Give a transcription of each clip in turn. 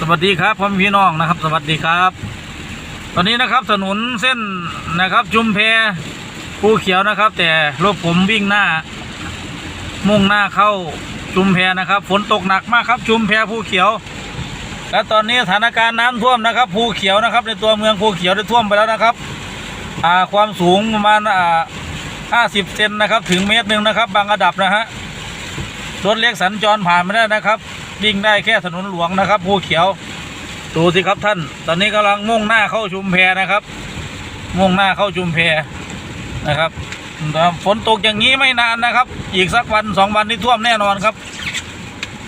สวัสดีครับพ่อพี่น้องนะครับ สวัสดีครับ ตอนนี้นะครับถนนเส้นนะครับจุมเพภูเขียวนะครับ แต่รถผมวิ่งหน้า มุ่งหน้าเข้าจุมแพนะครับ ฝนตกหนักมากครับ จุมแพภูเขียว และตอนนี้สถานการณ์น้ำท่วมนะครับภูเขียวนะครับ ในตัวเมืองภูเขียวได้ท่วมไปแล้วนะครับอ่าความสูงประมาณอ่าห้าสิบเซนนะครับ ถึงเมตรหนึ่งนะครับ บางระดับนะฮะรถเล็กสัญจรผ่านไม่ได้นะครับ วิ่งได้แค่ถนนหลวงนะครับภูเขียว ดูสิครับท่าน ตอนนี้กำลังมุ่งหน้าเข้าชุมแพนะครับ มุ่งหน้าเข้าชุมแพนะครับฝนตกอย่างนี้ไม่นานนะครับ อีกสักวันสองวันนี้ท่วมแน่นอนครับ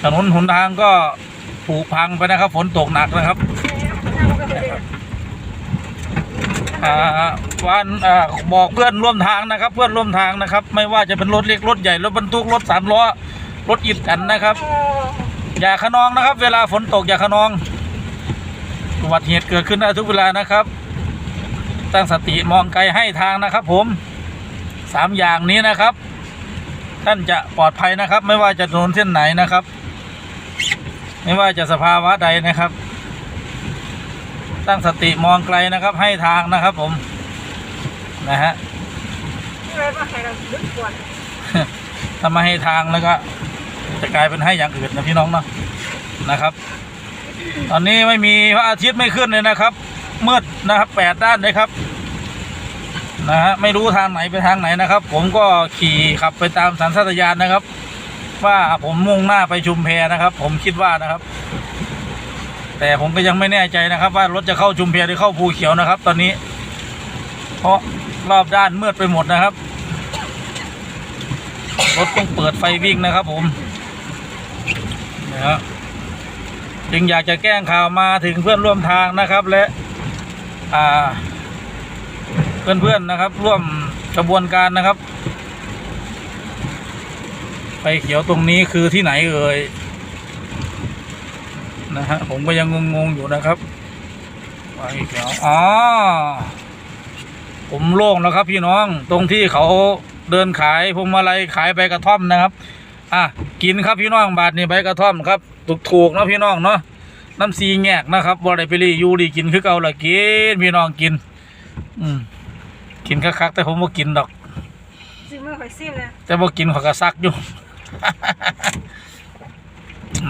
ถนนหนทางก็ผุพังไปนะครับ ฝนตกหนักนะครับอ่าวันอ่าบอกเพื่อนร่วมทางนะครับ เพื่อนร่วมทางนะครับ ไม่ว่าจะเป็นรถเล็กรถใหญ่รถบรรทุกรถสามล้อรถอิดกันนะครับ อย่าขนองนะครับ เวลาฝนตกอย่าขนองอุบัติเหตุเกิดขึ้นได้ทุกเวลานะครับ ตั้งสติมองไกลให้ทางนะครับ ผมสามอย่างนี้นะครับ ท่านจะปลอดภัยนะครับ ไม่ว่าจะถนนเส้นไหนนะครับ ไม่ว่าจะสภาวะใดนะครับ ตั้งสติมองไกลนะครับ ให้ทางนะครับ ผมนะฮะถ้ามาให้ทางแล้วก็ จะกลายเป็นให้อย่างอื่นนะพี่น้องเนาะนะครับ ตอนนี้ไม่มีพระอาทิตย์ไม่ขึ้นเลยนะครับมืดนะครับแปดด้านเลยครับนะฮะไม่รู้ทางไหนไปทางไหนนะครับ ผมก็ขี่ขับไปตามสัญชาตญาณนะครับ ว่าผมมุ่งหน้าไปชุมแพนะครับ ผมคิดว่านะครับ แต่ผมก็ยังไม่แน่ใจนะครับ ว่ารถจะเข้าชุมแพหรือเข้าภูเขียวนะครับ ตอนนี้ เพราะรอบด้านมืดไปหมดนะครับรถต้องเปิดไฟวิ่งนะครับผม นะครับจึงอยากจะแกล้งข่าวมาถึงเพื่อนร่วมทางนะครับ และอ่าเพื่อนๆนะครับ ร่วมกระบวนการนะครับ ไฟเขียวตรงนี้คือที่ไหนเอ่ยนะฮะผมก็ยังงงๆอยู่นะครับไฟเขียวอ๋อผมโล่งแล้วครับพี่น้องตรงที่เขาเดินขายพวงมาลัยขายใบกระท่อมนะครับ อะกินครับพี่น้องบาทนี่ใบกระท่อมครับถูกถูกๆเนาะพี่น้องเนาะน้ำซีแงกนะครับบอไดไปรีอยูดีกินคือเก่าละกินพี่น้องกิน อืมกินคักๆแต่ผมบ่กินดอกซิมไม่ค่อยซิมนะแต่บ่กินเขอยก็ซักอยู่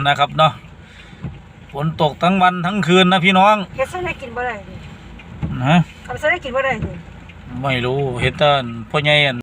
นะครับเนาะฝนตกทั้งวันทั้งคืนนะพี่น้องเฮ็ดซะได้กินบ่ได้ดินะทำซะได้กินบ่ได้ดิไม่รู้เห็นแต่พ่อใหญ่อั่น